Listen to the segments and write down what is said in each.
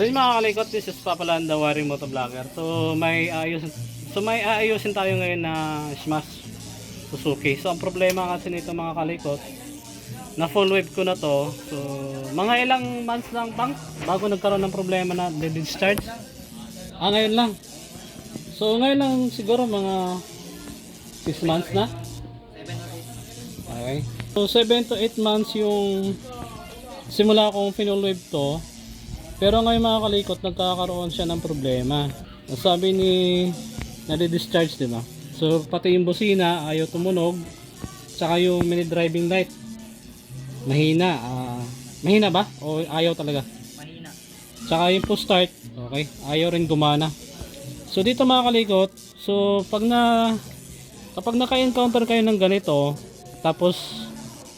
So yun mga kalikot, this is Papa Landa Waring Motovlogger. So may ayos So may aayusin tayo ngayon na Smash Suzuki. So ang problema kasi nito mga kalikot, na full wave ko na to. So mga ilang months lang bang bago nagkaroon ng problema na discharge. Ah ngayon lang. So ngayon lang siguro mga 6 months na. Okay. So 7 to 8 months yung simula akong full to. Pero ngayon mga kalikot, nagkakaroon siya ng problema. Sabi ni nade-discharge, di ba? So pati yung busina ayaw tumunog. Tsaka yung mini driving light mahina. ah, mahina ba? O ayaw talaga? Mahina. Tsaka yung push start, okay, ayaw rin gumana. So dito mga kalikot, so pag na kapag naka-encounter kayo ng ganito, tapos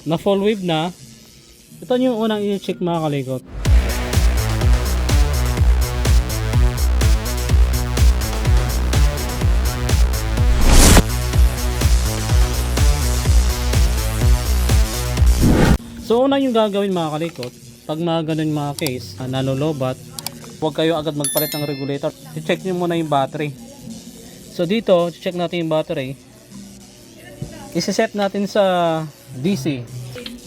na full wave na, ito yung unang i-check mga kalikot. Una yung gagawin mga kalikot, pag mga ganun mga case, na nalolobat, huwag kayo agad magpalit ng regulator. I-check nyo muna yung battery. So dito, check natin yung battery. Isiset natin sa DC.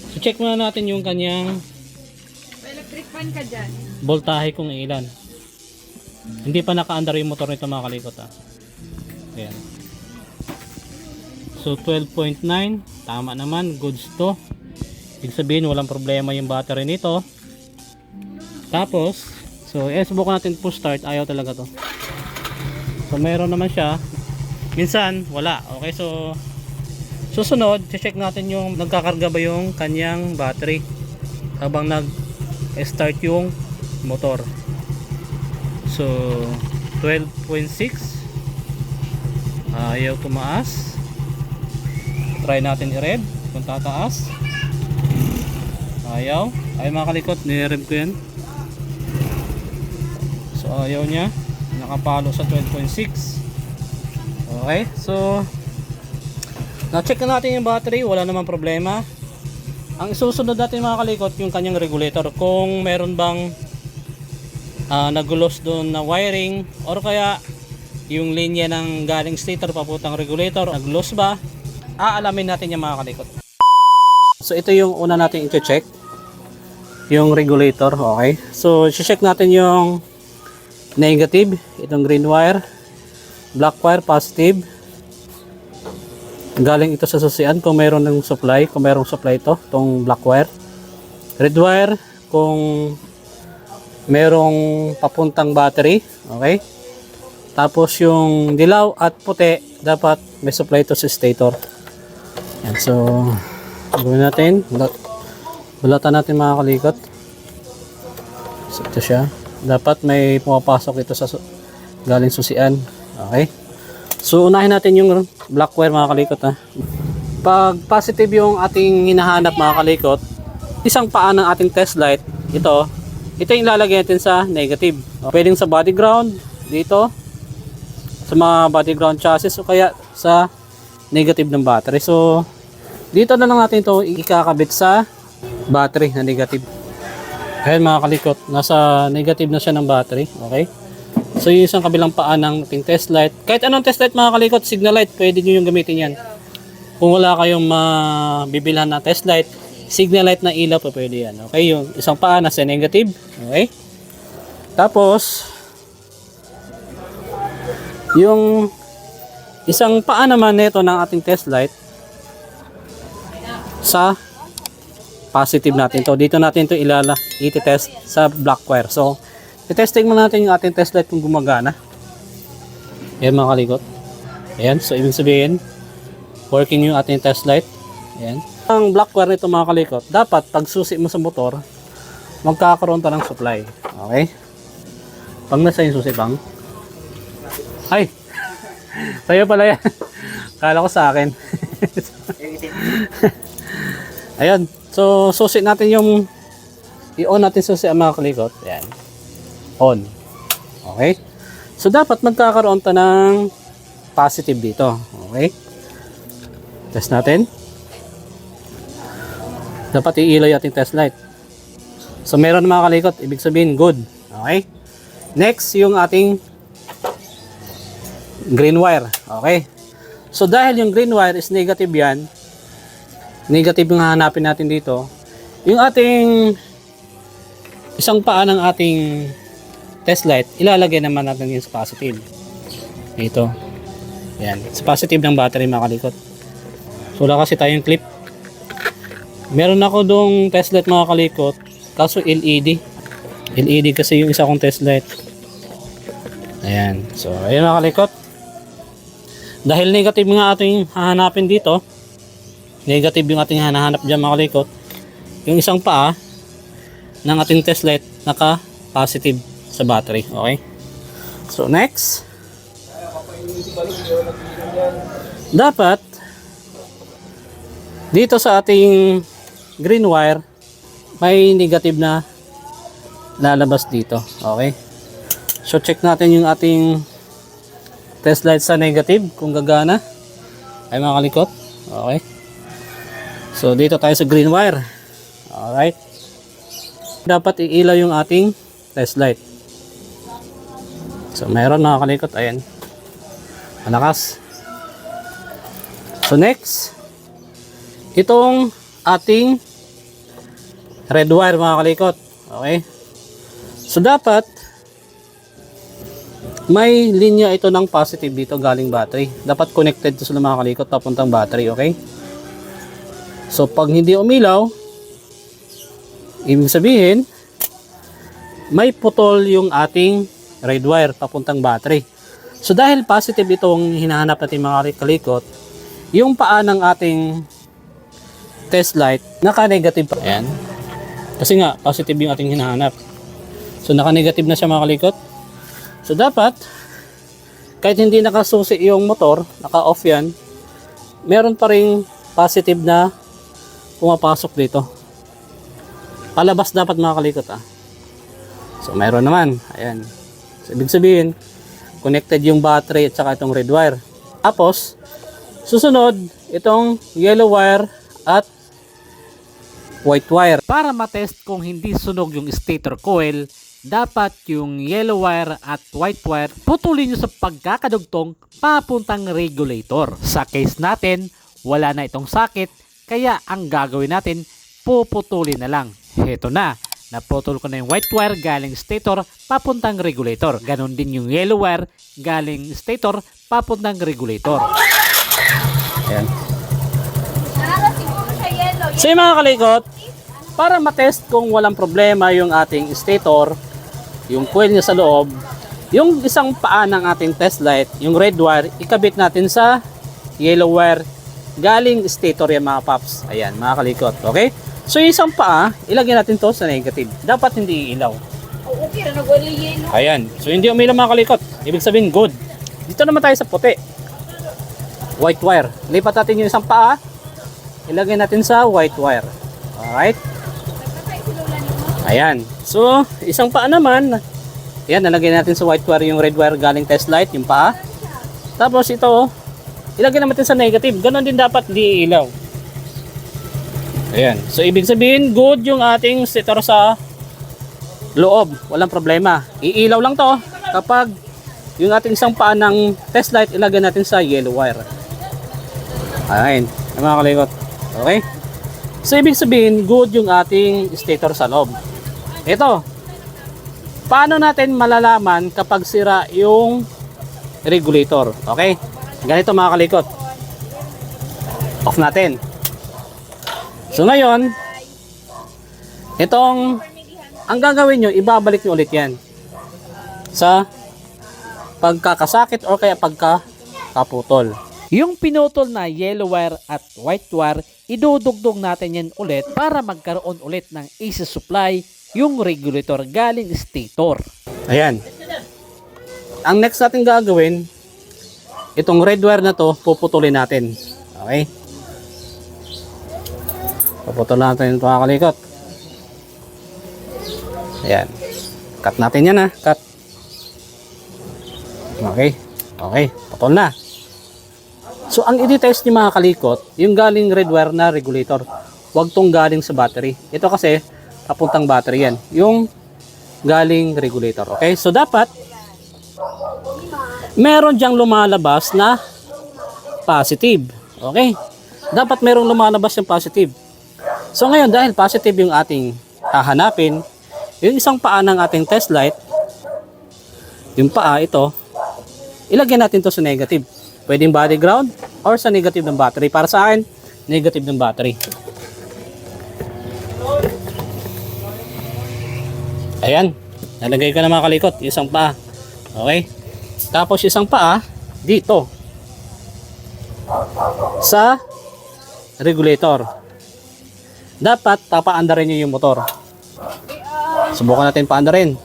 So check muna natin yung kanyang Electric fan ka dyan. voltahe kung ilan. Hindi pa naka-under yung motor nito mga kalikot ha. Ayan. So 12.9, tama naman, goods to. Ibig sabihin walang problema yung battery nito. Tapos, so eh subukan natin push start, ayaw talaga to. So meron naman siya. Minsan wala. Okay, so susunod, check natin yung nagkakarga ba yung kanyang battery habang nag-start yung motor. So 12.6 ayaw tumaas. Try natin i-rev kung tataas. Ayaw. Ay mga kalikot, ni-rev ko yan. So ayaw niya. Nakapalo sa 12.6. Okay, so na-check na natin yung battery, wala namang problema. Ang susunod natin mga kalikot, yung kanyang regulator. Kung meron bang ah, nagulos doon na wiring or kaya yung linya ng galing stator papuntang regulator, nagulos ba? Aalamin natin yung mga kalikot. So ito yung una natin i-check. Yung regulator, okay. So i-check natin yung negative, itong green wire, black wire positive. Galing ito sa susian kung mayroon ng supply, kung mayroong supply ito, itong black wire. Red wire kung merong papuntang battery, okay? Tapos yung dilaw at puti, dapat may supply ito sa stator. Yan, so gawin natin. Bulat, bulatan natin mga kalikot. So ito siya. Dapat may pumapasok ito sa su- galing susian. Okay? So unahin natin yung black wire mga kalikot ha. Pag positive yung ating hinahanap mga kalikot, isang paa ng ating test light, ito, ito yung lalagay natin sa negative. Pwedeng sa body ground, dito, sa mga body ground chassis o kaya sa negative ng battery. So, dito na lang natin ito ikakabit sa battery na negative. Ayan mga kalikot, nasa negative na siya ng battery. Okay? So, yung isang kabilang paa ng ating test light. Kahit anong test light mga kalikot, signal light, pwede nyo yung gamitin yan. Kung wala kayong mabibilhan na test light, signal light na ilaw pa pwede yan. Okay, yung isang paa nasa negative. Okay? Tapos, yung isang paa naman nito ng ating test light sa positive natin to. Dito natin to ilala, iti-test sa black wire. So, i-testing mo natin yung ating test light kung gumagana. Ayan mga kalikot. Ayan, so ibig sabihin, working yung ating test light. Ayan. Ang black wire nito mga kalikot, dapat pag susi mo sa motor, magkakaroon ta ng supply. Okay? Pag nasa yung susi bang? Ay! Sa'yo pala yan. Kala ko sa akin. Ayan. So, susi natin yung i-on natin susi ang mga kalikot. Ayan. On. Okay? So, dapat magkakaroon ta ng positive dito. Okay? Test natin. Dapat iilaw yung ating test light. So, meron mga kalikot. Ibig sabihin, good. Okay? Next, yung ating green wire. Okay? So, dahil yung green wire is negative yan, negative yung hahanapin natin dito, yung ating isang paa ng ating test light, ilalagay naman natin yung sa positive. Ito. Yan. Sa positive ng battery makalikot. So, wala kasi tayong clip. Meron ako dong test light mga kaso LED. LED kasi yung isa kong test light. Ayan. So, ayan mga kalikot. Dahil negative nga ating hahanapin dito, negative yung ating hanahanap dyan mga kalikot, yung isang paa ng ating test light naka positive sa battery. Okay? So, next. Dapat dito sa ating green wire may negative na lalabas dito. Okay? So check natin yung ating test light sa negative kung gagana. Ay mga kalikot. Okay? So dito tayo sa green wire. Alright? Dapat iilaw yung ating test light. So meron mga kalikot. Ayan. Malakas. So next, itong ating red wire mga kalikot. Okay? So dapat may linya ito ng positive dito galing battery. Dapat connected to sa mga kalikot papuntang battery, okay? So pag hindi umilaw, ibig sabihin may putol yung ating red wire papuntang battery. So dahil positive itong hinahanap natin mga kalikot, yung paa ng ating test light, naka-negative pa. Ayan. Kasi nga, positive yung ating hinahanap. So, naka-negative na siya mga kalikot. So, dapat, kahit hindi nakasusi yung motor, naka-off yan, meron pa rin positive na pumapasok dito. Palabas dapat mga kalikot ah. So, meron naman. Ayan. So, ibig sabihin, connected yung battery at saka itong red wire. Tapos, susunod, itong yellow wire at white wire. Para matest kung hindi sunog yung stator coil, dapat yung yellow wire at white wire putulin nyo sa pagkakadugtong papuntang regulator. Sa case natin, wala na itong sakit, kaya ang gagawin natin, puputulin na lang. Heto na, naputol ko na yung white wire galing stator papuntang regulator. Ganon din yung yellow wire galing stator papuntang regulator. Ayan. So yung mga kalikot, para matest kung walang problema yung ating stator, yung coil niya sa loob, yung isang paa ng ating test light, yung red wire, ikabit natin sa yellow wire galing stator yan mga paps. Ayan, mga kalikot. Okay? So yung isang paa, ilagay natin to sa negative. Dapat hindi ilaw. Okay, na nagwala yellow. Ayan. So hindi umilaw mga kalikot. Ibig sabihin good. Dito naman tayo sa puti. White wire. Lipat natin yung isang paa. Ilagay natin sa white wire. Alright? Ayan. So, isang paa naman. Ayan, nalagay natin sa white wire yung red wire galing test light, yung paa. Tapos ito, ilagay naman natin sa negative. Ganon din dapat di ilaw. Ayan. So, ibig sabihin, good yung ating stator sa loob. Walang problema. Iilaw lang to kapag yung ating isang paa ng test light ilagay natin sa yellow wire. Ayan. Yung mga kalikot. Okay? So, ibig sabihin, good yung ating stator sa loob. Ito. Paano natin malalaman kapag sira yung regulator? Okay? Ganito mga kalikot. Off natin. So ngayon, itong ang gagawin nyo, ibabalik nyo ulit yan sa pagkakasakit or kaya pagkakaputol. Yung pinutol na yellow wire at white wire, idudugtong natin yan ulit para magkaroon ulit ng AC supply yung regulator galing stator. Ayan. Ang next natin gagawin, itong red wire na to, puputulin natin. Okay? Puputulin natin ito mga kalikot. Ayan. Cut natin yan ha. Cut. Okay. Okay. Putol na. So, ang i-test ni mga kalikot, yung galing red wire na regulator, wag tong galing sa battery. Ito kasi, papuntang battery yan. Yung galing regulator. Okay? So dapat meron diyang lumalabas na positive. Okay? Dapat merong lumalabas yung positive. So ngayon dahil positive yung ating hahanapin, yung isang paa ng ating test light, yung paa ito, ilagay natin to sa negative. Pwedeng body ground or sa negative ng battery. Para sa akin, negative ng battery. Ayan. Nalagay ko na mga kalikot. Isang paa. Okay? Tapos isang paa dito. Sa regulator. Dapat papaandarin nyo yung motor. Subukan natin paandarin.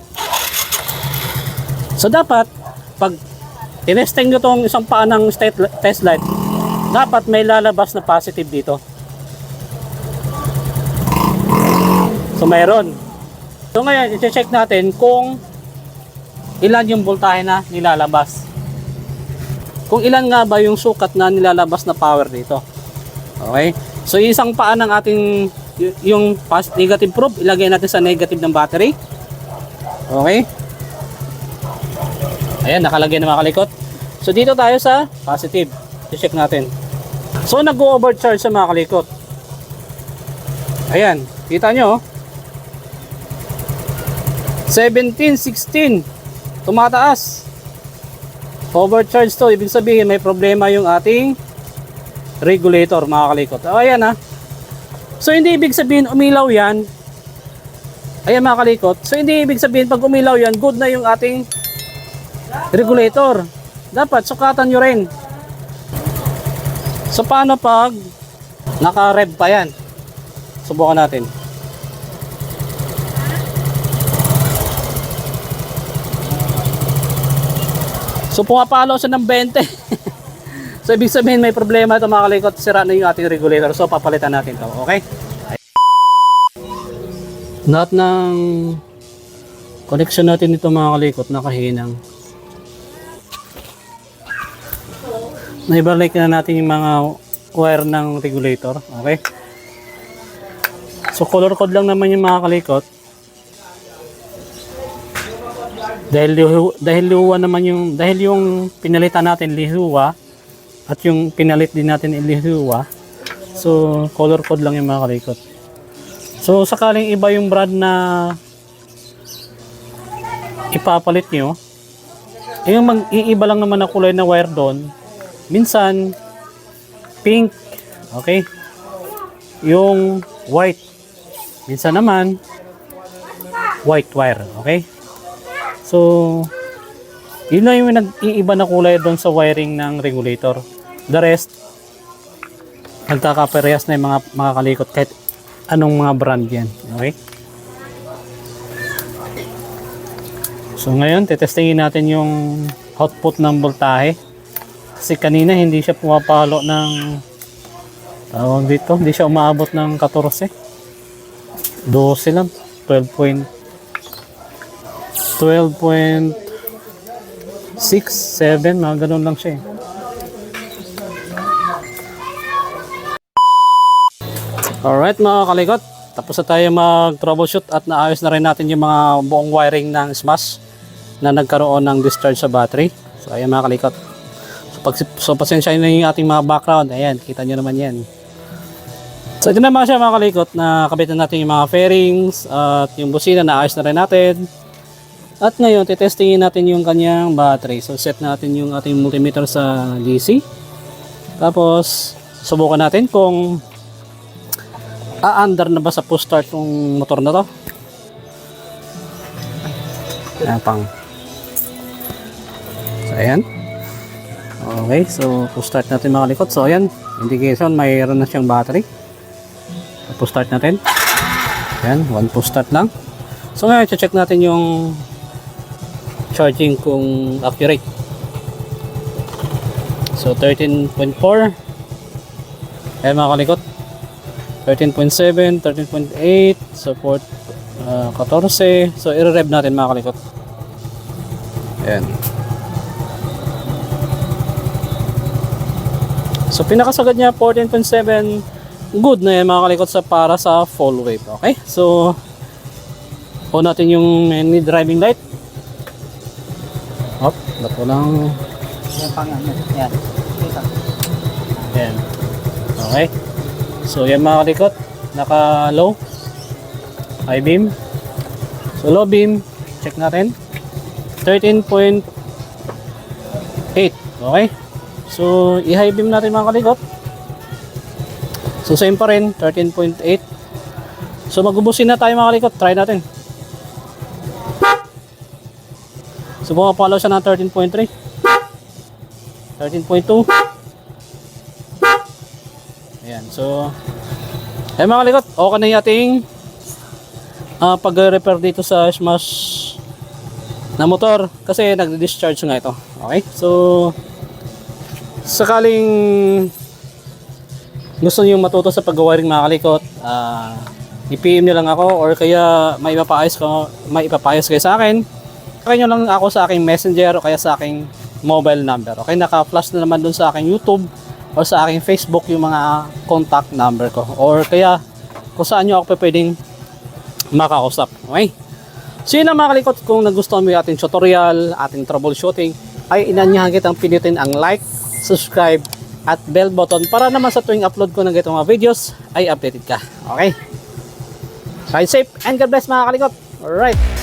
So dapat pag tinesting nyo tong isang paa ng test light, dapat may lalabas na positive dito. So mayroon. So ngayon, i-check natin kung ilan yung voltahe na nilalabas. Kung ilan nga ba yung sukat na nilalabas na power dito. Okay? So isang paa ng ating yung negative probe, ilagay natin sa negative ng battery. Okay? Ayan, nakalagay na mga kalikot. So dito tayo sa positive. I-check natin. So nag-overcharge sa mga kalikot. Ayan, kita nyo. oh. 17, 16. Tumataas. Overcharge to. Ibig sabihin may problema yung ating regulator mga kalikot. O ayan ha. So hindi ibig sabihin umilaw yan. Ayan mga kalikot. So hindi ibig sabihin pag umilaw yan, good na yung ating regulator. Dapat sukatan nyo rin. So paano pag naka-rev pa yan? Subukan natin. So pumapalo siya ng 20. so ibig sabihin may problema ito mga kalikot. Sira na yung ating regulator. So papalitan natin to. Okay? Lahat ng connection natin dito mga kalikot nakahinang. Naibalik na natin yung mga wire ng regulator. Okay? So color code lang naman yung mga kalikot. Dahil lihu, dahil lihuwa naman yung dahil yung pinalitan natin lihuwa at yung pinalit din natin lihuwa. So color code lang yung mga kalikot. So sakaling iba yung brand na ipapalit nyo, eh, yung mag-iiba lang naman na kulay na wire doon, minsan pink, okay? Yung white. Minsan naman white wire, okay? So, yun lang yung nag-iiba na kulay doon sa wiring ng regulator. The rest, nagkakaparehas na yung mga, mga kalikot kahit anong mga brand yan. Okay? So ngayon, tetestingin natin yung output ng voltahe. Kasi kanina hindi siya pumapalo ng tawag dito, hindi siya umaabot ng 14. 12 lang, 12 point 12.6, 7, mga ganun lang siya eh. Alright mga kalikot, tapos na tayo mag-troubleshoot at naayos na rin natin yung mga buong wiring ng Smash na nagkaroon ng discharge sa battery. So ayan mga kalikot. So, pag, so pasensya na yung ating mga background, ayan, kita nyo naman yan. So ito naman siya mga kalikot na kabitan natin yung mga fairings at yung busina na ayos na rin natin. At ngayon, titestingin natin yung kanyang battery. So, set natin yung ating multimeter sa DC. Tapos, subukan natin kung a-under na ba sa push start ng motor na to. Ayan pang. So, ayan. Okay, so push start natin mga likot. So, ayan. Indication, mayroon na siyang battery. So, push start natin. Ayan, one push start lang. So, ngayon, check natin yung charging kung accurate. So 13.4 Ayan mga kalikot. 13.7, 13.8 support uh, 14 So i-rev natin mga kalikot. Ayan. So pinakasagad niya 14.7 Good na yan mga kalikot sa para sa full wave Okay? So On natin yung need driving light. Hop, bato lang. Yan pang ano. Yan. Yan. Okay. So yan mga kalikot. Naka low. High beam. So low beam. Check natin. 13.8. Okay. So i-high beam natin mga kalikot. So same pa rin. 13.8. So magubusin na tayo mga kalikot. Try natin. So pumapalo siya ng 13.3. 13.2. Ayan, so ay mga kalikot, okay na yung ating ah, pag-repair dito sa smash na motor kasi nagdi-discharge nga ito. Okay? So sakaling gusto niyo matuto sa pag-wiring mga kalikot, ah i-PM niyo lang ako or kaya may ipapaayos ko, may ipapaayos kayo sa akin. Kaya nyo lang ako sa aking messenger o kaya sa aking mobile number. Okay, naka-flash na naman dun sa aking YouTube o sa aking Facebook yung mga contact number ko. Or kaya kung saan nyo ako pwedeng makausap. Okay? So yun lang mga kalikot, kung nagustuhan mo yung ating tutorial, ating troubleshooting, ay inanyahan kitang pinutin ang like, subscribe, at bell button para naman sa tuwing upload ko ng ganitong mga videos ay updated ka. Okay? Ride safe and God bless mga kalikot. Alright.